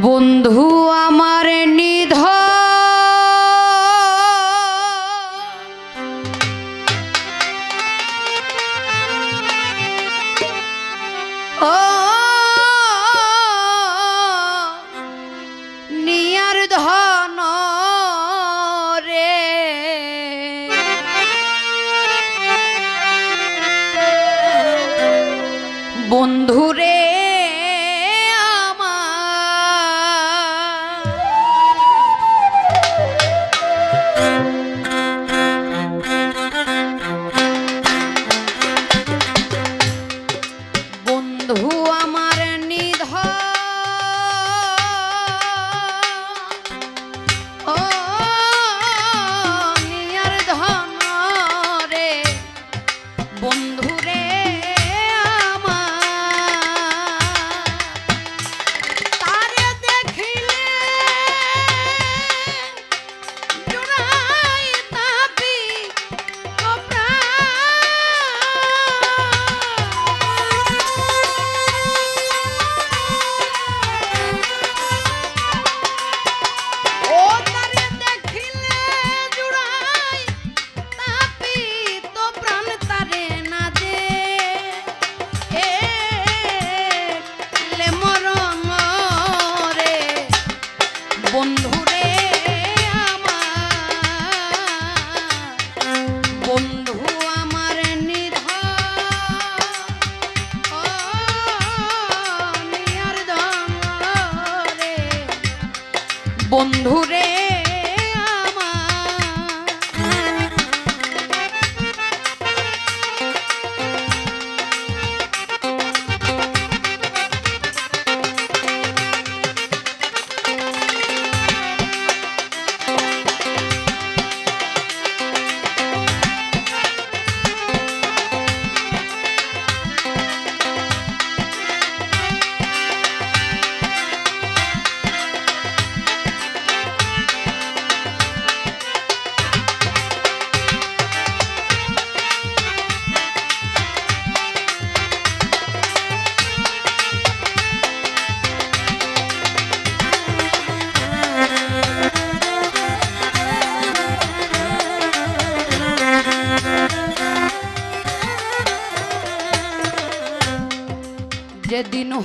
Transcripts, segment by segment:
বন্ধু আমার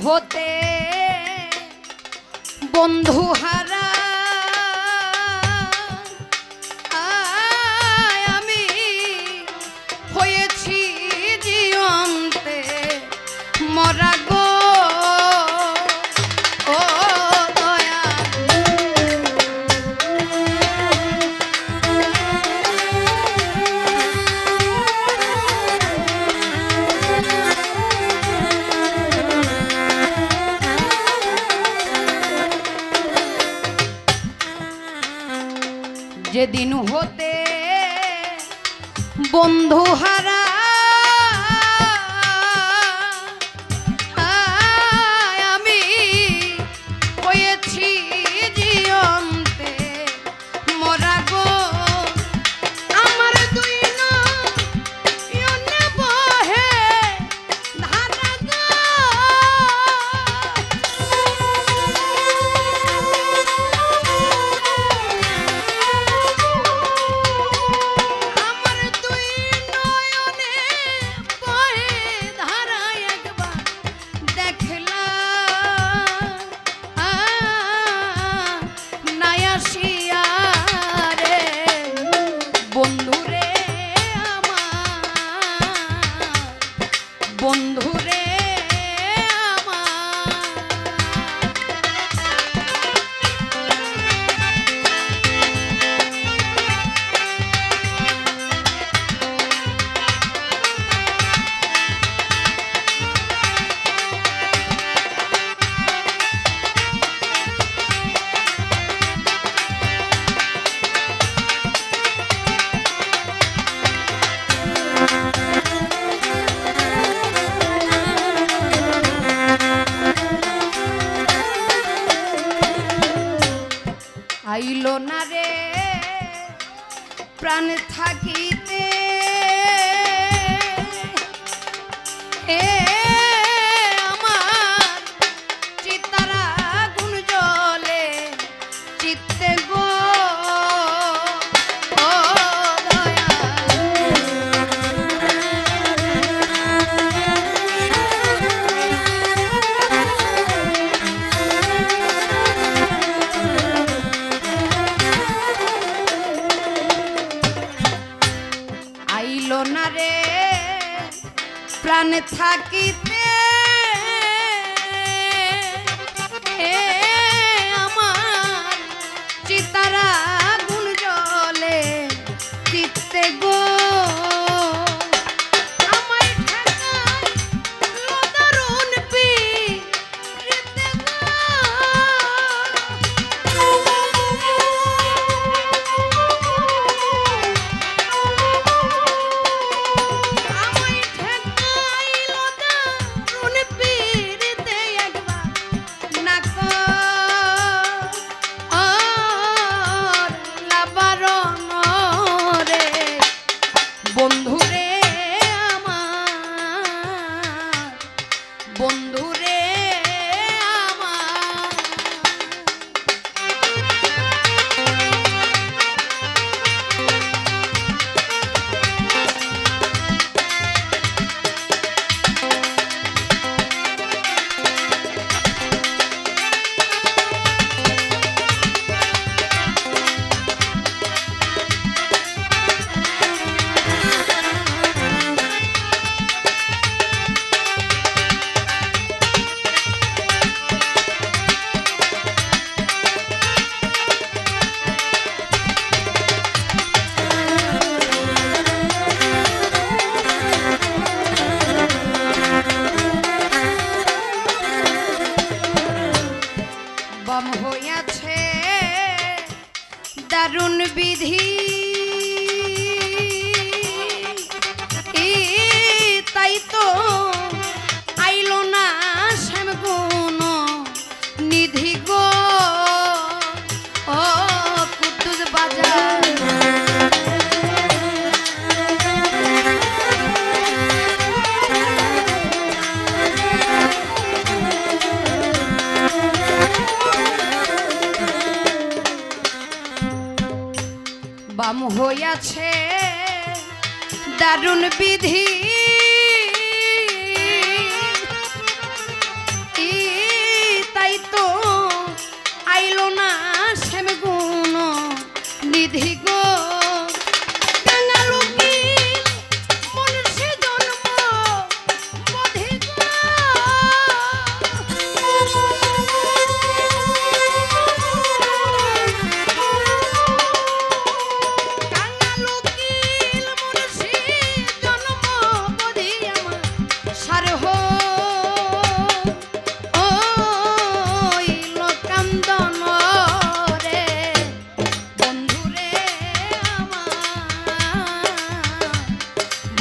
হতে যেদিন হতে বন্ধু হারা machine. জীবন থাকিতে। আমার চিতারা গুণ জলে চিত্তে গো দারুণ বিধি। তাই তো আইল না শ্যাম গুণ নিধি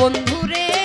বন্ধুরে